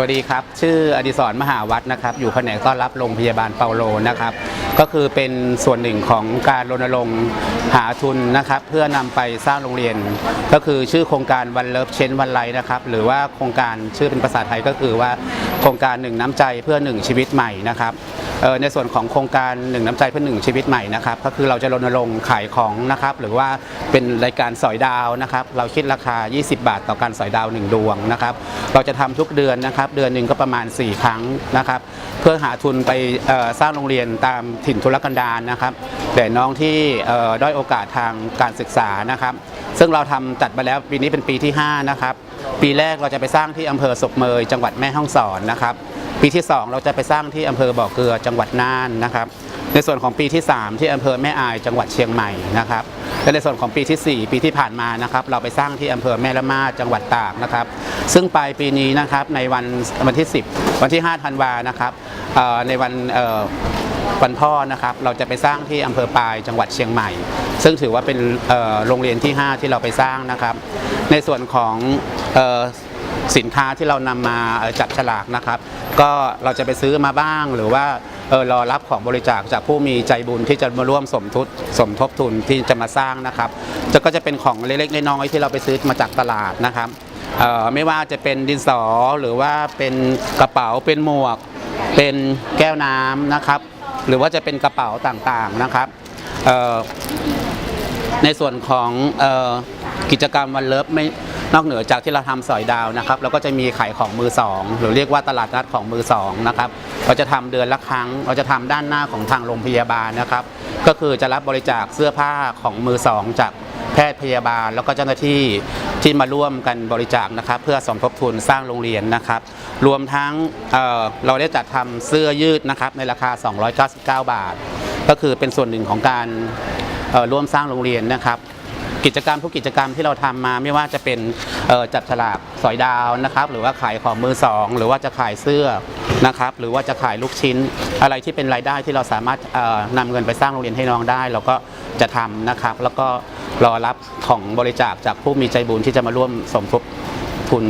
วัสดีครับ ชื่ออดิศรมหาวัฒนะครับ อยู่แผนกต้อนรับโรงพยาบาลเปาโลนะครับ ก็คือเป็นส่วนหนึ่งของการรณรงค์หาทุนนะครับ เพื่อนำไปสร้างโรงเรียน ก็คือชื่อโครงการวันเลิฟเชนวันไลนะครับ หรือว่าโครงการชื่อเป็นภาษาไทยก็คือว่าโครงการหนึ่งน้ำใจเพื่อหนึ่งชีวิตใหม่นะครับ ในส่วนของโครงการหนึ่งน้ำใจเพื่อหนึ่งชีวิตใหม่นะครับก็คือเราจะรณรงค์ขายของนะครับหรือว่าเป็นรายการสอยดาวนะครับเราคิดราคา 20 บาทต่อการสอยดาว 1 ดวงนะครับเราจะทำทุกเดือนนะครับเดือนหนึ่งก็ประมาณ 4 ครั้งนะครับเพื่อหาทุนไปสร้างโรงเรียนตามถิ่นทุรกันดารนะครับแต่น้องที่ด้อยโอกาสทางการศึกษานะครับ ซึ่งเราทำจัดมาแล้วปีนี้เป็นปีที่ 5 นะครับปีแรกเราจะไปสร้างที่อำเภอศกเมยจังหวัดแม่ฮ่องสอนนะครับ ปีที่ 2 เราจะไปสร้างที่อำเภอบ่อเกลือจังหวัดน่านนะครับ ในส่วนของปีที่ 3 ที่อำเภอแม่อายจังหวัดเชียงใหม่นะครับและในส่วนของปีทีสี่ 4 ปีที่ผ่านมานะครับ เราไปสร้างที่อำเภอแม่ละมาจังหวัดตากนะครับ ซึ่งปลายปีนี้นะครับในวันวันที่ 10 วันที่5ธันวานะครับในวันวันพ่อนะครับเราจะไปสร้างที่อำเภอปายจังหวัดเชียงใหม่ ซึ่งถือว่าเป็นโรงเรียนที่ 5 ที่เราไปสร้างนะครับ ในส่วนของ สินค้าที่เรานำมาจับฉลากนะครับ ก็เราจะไปซื้อมาบ้างหรือว่าเออรอรับของบริจาคจากผู้มีใจบุญที่จะมาร่วมสมทุนสมทบทุนที่จะมาสร้างนะครับจะก็จะเป็นของเล็กๆน้อยๆที่เราไปซื้อมาจากตลาดนะครับไม่ว่าจะเป็นดินสอหรือว่าเป็นกระเป๋าเป็นหมวก เป็นแก้วน้ำนะครับ หรือว่าจะเป็นกระเป๋าต่างๆนะครับในส่วนของออกิจกรรมวันเลิฟไม่ นอกเหนือจากที่เราทำสอยดาวนะครับเราก็จะมีขายของมือสองหรือเรียกว่าตลาดนัดของมือสองนะครับเราจะทำเดือนละครั้งเราจะทำด้านหน้าของทางโรงพยาบาลนะครับ ก็คือจะรับบริจาคเสื้อผ้าของมือสองจากแพทย์พยาบาล แล้วก็เจ้าหน้าที่ที่มาร่วมกันบริจาคนะครับ เพื่อสมทบทุนสร้างโรงเรียนนะครับ รวมทั้งเเราได้จัดทำเสื้อยืดนะครับในราคา 299 บาท ก็คือเป็นส่วนหนึ่งของการร่วมสร้างโรงเรียนนะครับ กิจกรรมทุกกิจกรรมที่เราทำมาไม่ว่าจะเป็นจับฉลากสอยดาวนะครับ หรือว่าขายของมือสอง หรือว่าจะขายเสื้อนะครับ หรือว่าจะขายลูกชิ้น อะไรที่เป็นรายได้ที่เราสามารถเอ่อนำเงินไปสร้างโรงเรียนให้น้องได้ เราก็จะทำนะครับ แล้วก็รอรับของบริจาคจากผู้มีใจบุญที่จะมาร่วมสมทบทุน